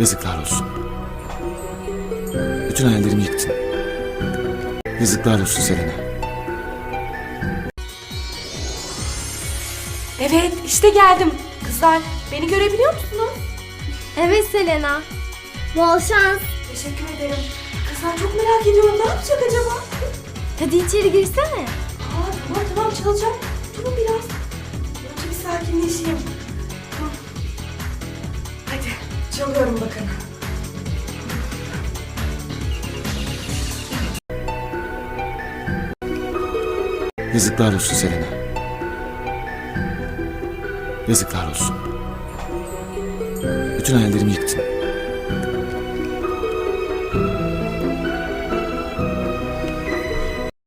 Yazıklar olsun. Bütün hayallerimi yıktın. Yazıklar olsun Selena. Evet işte geldim. Kızlar beni görebiliyor musunuz? Evet Selena. Bol şans. Teşekkür ederim. Kızlar çok merak ediyorum. Ne yapacak acaba? Hadi içeri girsene. Aa, tamam tamam çalacağım. Durun biraz. Önce bir sakinleşeyim. Çalıyorum bakın. Yazıklar olsun Selena. Yazıklar olsun. Bütün hayallerimi yıktın.